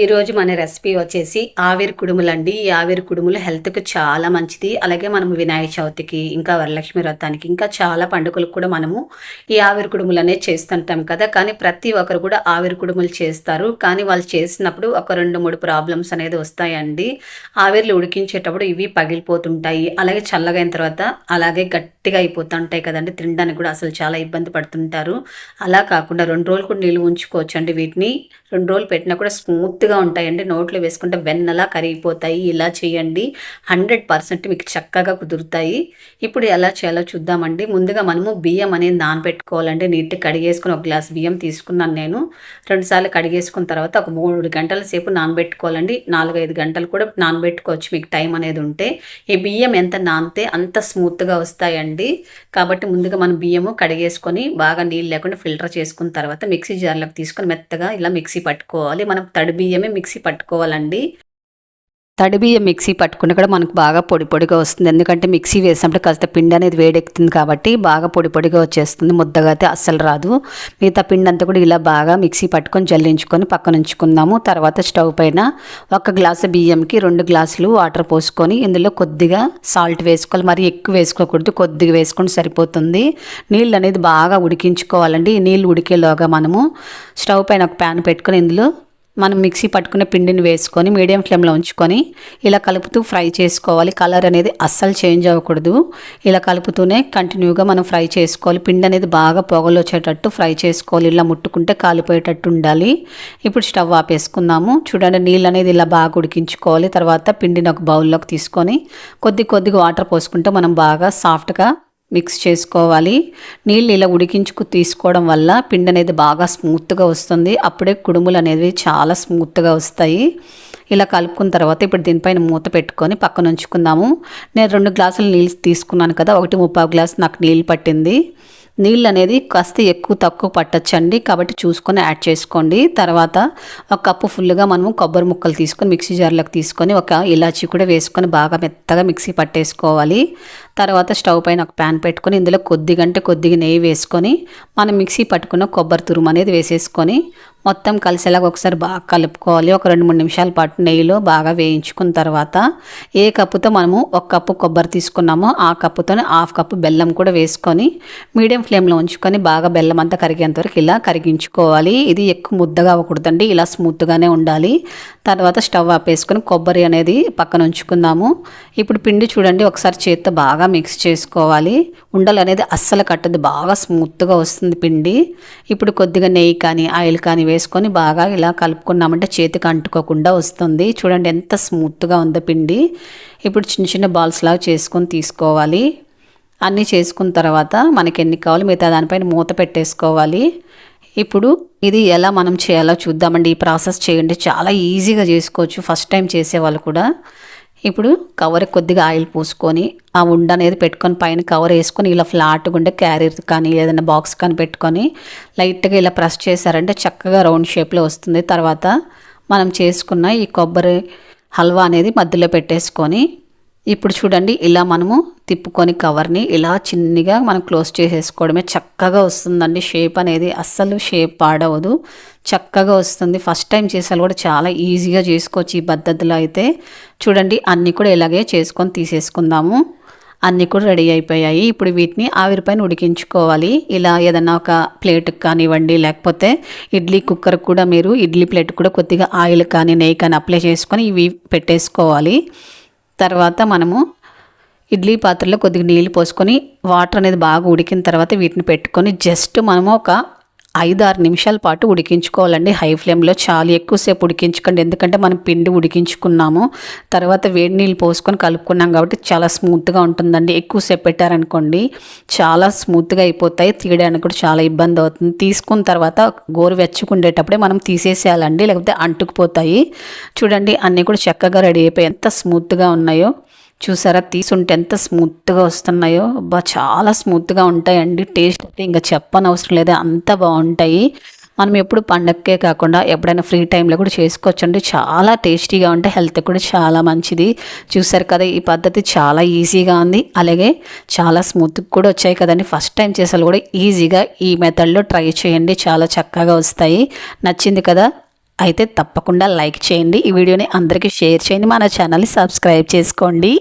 ఈరోజు మన రెసిపీ వచ్చేసి ఆవిరి కుడుములు అండి ఈ ఆవిరి కుడుములు హెల్త్కి చాలా మంచిది. అలాగే మనం వినాయక చవితికి ఇంకా వరలక్ష్మి వ్రతానికి ఇంకా చాలా పండుగలకు కూడా మనము ఈ ఆవిరి కుడుములు అనేది చేస్తుంటాం కదా. కానీ ప్రతి ఒక్కరు కూడా ఆవిరి కుడుములు చేస్తారు. కానీ వాళ్ళు చేసినప్పుడు ఒక రెండు మూడు ప్రాబ్లమ్స్ అనేది వస్తాయండి. ఆవిరిలు ఉడికించేటప్పుడు ఇవి పగిలిపోతుంటాయి. అలాగే చల్లగా అయిన తర్వాత అలాగే గట్టిగా అయిపోతుంటాయి కదండి. తినడానికి కూడా అసలు చాలా ఇబ్బంది పడుతుంటారు. అలా కాకుండా రెండు రోజులు కూడా నిలువ ఉంచుకోవచ్చు అండి వీటిని. రెండు రోజులు పెట్టినా కూడా స్మూత్ స్మూత్గా ఉంటాయండి. నోట్లో వేసుకుంటే వెన్నలా కరిగిపోతాయి. ఇలా చేయండి. హండ్రెడ్ పర్సెంట్ మీకు చక్కగా కుదురుతాయి. ఇప్పుడు ఎలా చేయాలో చూద్దామండి. ముందుగా మనము బియ్యం అనేది నానబెట్టుకోవాలండి. నీట్గా కడిగేసుకుని ఒక గ్లాస్ బియ్యం తీసుకున్నాను నేను. రెండుసార్లు కడిగేసుకున్న తర్వాత ఒక మూడు గంటల సేపు నానబెట్టుకోవాలండి. నాలుగైదు గంటలు కూడా నానబెట్టుకోవచ్చు మీకు టైం అనేది ఉంటే. ఈ బియ్యం ఎంత నానితే అంత స్మూత్గా వస్తాయండి. కాబట్టి ముందుగా మనం బియ్యము కడిగేసుకొని బాగా నీళ్ళు లేకుండా ఫిల్టర్ చేసుకున్న తర్వాత మిక్సీ జార్లోకి తీసుకొని మెత్తగా ఇలా మిక్సీ పట్టుకోవాలి. మనం తడి బియ్యం బియ్యమే మిక్సీ పట్టుకోవాలండి. తడి బియ్యం మిక్సీ పట్టుకుని కూడా మనకు బాగా పొడి పొడిగా వస్తుంది. ఎందుకంటే మిక్సీ వేసినప్పుడు కాస్త పిండి అనేది వేడెక్కుతుంది కాబట్టి బాగా పొడి పొడిగా వచ్చేస్తుంది. ముద్దగా అయితే అస్సలు రాదు. మిగతా పిండి అంతా కూడా ఇలా బాగా మిక్సీ పట్టుకొని జల్లించుకొని పక్కన ఉంచుకుందాము. తర్వాత స్టవ్ పైన ఒక గ్లాసు బియ్యంకి రెండు గ్లాసులు వాటర్ పోసుకొని ఇందులో కొద్దిగా సాల్ట్ వేసుకోవాలి. మరి ఎక్కువ వేసుకోకూడదు. కొద్దిగా వేసుకొని సరిపోతుంది. నీళ్ళు అనేది బాగా ఉడికించుకోవాలండి. ఈ నీళ్ళు ఉడికేలోగా మనము స్టవ్ పైన ఒక ప్యాన్ పెట్టుకొని ఇందులో మనం మిక్సీ పట్టుకున్న పిండిని వేసుకొని మీడియం ఫ్లేమ్లో ఉంచుకొని ఇలా కలుపుతూ ఫ్రై చేసుకోవాలి. కలర్ అనేది అస్సలు చేంజ్ అవ్వకూడదు. ఇలా కలుపుతూనే కంటిన్యూగా మనం ఫ్రై చేసుకోవాలి. పిండి అనేది బాగా పొగలు వచ్చేటట్టు ఫ్రై చేసుకోవాలి. ఇలా ముట్టుకుంటే కాలిపోయేటట్టు ఉండాలి. ఇప్పుడు స్టవ్ ఆపేసుకుందాము. చూడండి నీళ్ళు అనేది ఇలా బాగా ఉడికించుకోవాలి. తర్వాత పిండిని ఒక బౌల్లోకి తీసుకొని కొద్ది కొద్దిగా వాటర్ పోసుకుంటే మనం బాగా సాఫ్ట్గా మిక్స్ చేసుకోవాలి. నీళ్ళు ఇలా ఉడికించుకు తీసుకోవడం వల్ల పిండి అనేది బాగా స్మూత్గా వస్తుంది. అప్పుడే కుడుములు అనేవి చాలా స్మూత్గా వస్తాయి. ఇలా కలుపుకున్న తర్వాత ఇప్పుడు దీనిపైన మూత పెట్టుకొని పక్కన ఉంచుకుందాము. నేను రెండు గ్లాసులు నీళ్ళు తీసుకున్నాను కదా ఒకటి ముప్పావు గ్లాస్ నాకు నీళ్ళు పట్టింది. నీళ్ళు అనేది కాస్త ఎక్కువ తక్కువ పట్టచ్చండి. కాబట్టి చూసుకొని యాడ్ చేసుకోండి. తర్వాత ఒక కప్పు ఫుల్గా మనము కొబ్బరి ముక్కలు తీసుకొని మిక్సీ జార్లోకి తీసుకొని ఒక ఇలాచీ కూడా వేసుకొని బాగా మెత్తగా మిక్సీ పట్టేసుకోవాలి. తర్వాత స్టవ్ పైన ఒక ప్యాన్ పెట్టుకొని ఇందులో కొద్దిగంటే కొద్దిగా నెయ్యి వేసుకొని మనం మిక్సీ పట్టుకున్న కొబ్బరి తురుము అనేది వేసేసుకొని మొత్తం కలిసేలాగా ఒకసారి బాగా కలుపుకోవాలి. ఒక రెండు మూడు నిమిషాల పాటు నెయ్యిలో బాగా వేయించుకున్న తర్వాత ఏ కప్పుతో మనము ఒక కప్పు కొబ్బరి తీసుకున్నామో ఆ కప్పుతో హాఫ్ కప్పు బెల్లం కూడా వేసుకొని మీడియం ఫ్లేమ్లో ఉంచుకొని బాగా బెల్లం అంతా కరిగేంత వరకు ఇలా కరిగించుకోవాలి. ఇది ఎక్కువ ముద్దగా అవ్వకూడదండి. ఇలా స్మూత్గానే ఉండాలి. తర్వాత స్టవ్ ఆపేసుకొని కొబ్బరి అనేది పక్కన ఉంచుకుందాము. ఇప్పుడు పిండి చూడండి ఒకసారి చేత్తో బాగా మిక్స్ చేసుకోవాలి. ఉండలు అనేది అస్సలు కట్టదు. బాగా స్మూత్గా వస్తుంది పిండి. ఇప్పుడు కొద్దిగా నెయ్యి కానీ ఆయిల్ కానీ వేసుకొని బాగా ఇలా కలుపుకున్నామంటే చేతికి అంటుకోకుండా వస్తుంది. చూడండి ఎంత స్మూత్గా ఉందో పిండి. ఇప్పుడు చిన్న చిన్న బాల్స్ లాగా చేసుకొని తీసుకోవాలి. అన్నీ చేసుకున్న తర్వాత మనకి ఎన్ని కావాలి మిగతా దానిపైన మూత పెట్టేసుకోవాలి. ఇప్పుడు ఇది ఎలా మనం చేయాలో చూద్దామండి. ఈ ప్రాసెస్ చేయండి. చాలా ఈజీగా చేసుకోవచ్చు. ఫస్ట్ టైం చేసేవాళ్ళు కూడా. ఇప్పుడు కవర్ కొద్దిగా ఆయిల్ పూసుకొని ఆ ఉండ అనేది పెట్టుకొని పైన కవర్ వేసుకొని ఇలా ఫ్లాట్గా ఉండే క్యారియర్ కానీ ఏదైనా బాక్స్ కానీ పెట్టుకొని లైట్గా ఇలా ప్రెస్ చేశారంటే చక్కగా రౌండ్ షేప్లో వస్తుంది. తర్వాత మనం చేసుకున్న ఈ కొబ్బరి హల్వా అనేది మధ్యలో పెట్టేసుకొని ఇప్పుడు చూడండి ఇలా మనము తిప్పుకొని కవర్ని ఇలా చిన్నగా మనం క్లోజ్ చేసేసుకోవడమే. చక్కగా వస్తుందండి. షేప్ అనేది అస్సలు షేప్ పాడవదు. చక్కగా వస్తుంది. ఫస్ట్ టైం చేసాలు కూడా చాలా ఈజీగా చేసుకోవచ్చు ఈ పద్ధతిలో అయితే. చూడండి అన్నీ కూడా ఇలాగే చేసుకొని తీసేసుకుందాము. అన్నీ కూడా రెడీ అయిపోయాయి. ఇప్పుడు వీటిని ఆవిరిపైన ఉడికించుకోవాలి. ఇలా ఏదైనా ఒక ప్లేట్కి కానివ్వండి లేకపోతే ఇడ్లీ కుక్కర్ కూడా మీరు ఇడ్లీ ప్లేట్ కూడా కొద్దిగా ఆయిల్ కానీ నెయ్యి కానీ అప్లై చేసుకొని ఇవి పెట్టేసుకోవాలి. తర్వాత మనము ఇడ్లీ పాత్రలో కొద్దిగా నీళ్ళు పోసుకొని వాటర్ అనేది బాగా ఉడికిన తర్వాత వీటిని పెట్టుకొని జస్ట్ మనము ఒక ఐదు ఆరు నిమిషాల పాటు ఉడికించుకోవాలండి. హై ఫ్లేమ్లో చాలా ఎక్కువసేపు ఉడికించుకోండి. ఎందుకంటే మనం పిండి ఉడికించుకున్నాము. తర్వాత వేడి నీళ్ళు పోసుకొని కలుపుకున్నాం కాబట్టి చాలా స్మూత్గా ఉంటుందండి. ఎక్కువసేపు పెట్టారనుకోండి చాలా స్మూత్గా అయిపోతాయి. తీయడానికి కూడా చాలా ఇబ్బంది అవుతుంది. తీసుకున్న తర్వాత గోరు వెచ్చుకుండేటప్పుడే మనం తీసేసేయాలండి. లేకపోతే అంటుకుపోతాయి. చూడండి అన్నీ కూడా చక్కగా రెడీ అయిపోయి ఎంత స్మూత్గా ఉన్నాయో. చూసారా? తీసుంటే ఎంత స్మూత్గా వస్తున్నాయో. అబ్బా చాలా స్మూత్గా ఉంటాయండి. టేస్ట్ అయితే ఇంకా చెప్పనవసరం లేదు. అంత బాగుంటాయి. మనం ఎప్పుడు పండగకే కాకుండా ఎప్పుడైనా ఫ్రీ టైంలో కూడా చేసుకోవచ్చండి. చాలా టేస్టీగా ఉంటే హెల్త్ కూడా చాలా మంచిది. చూసారు కదా ఈ పద్ధతి చాలా ఈజీగా ఉంది. అలాగే చాలా స్మూత్ కూడా వచ్చాయి కదండి. ఫస్ట్ టైం చేసాలు కూడా ఈజీగా ఈ మెథడ్లో ట్రై చేయండి. చాలా చక్కగా వస్తాయి. నచ్చింది కదా? అయితే తప్పకుండా లైక్ చేయండి. ఈ వీడియోని అందరికీ షేర్ చేయండి. మన ఛానల్ని సబ్స్క్రైబ్ చేసుకోండి.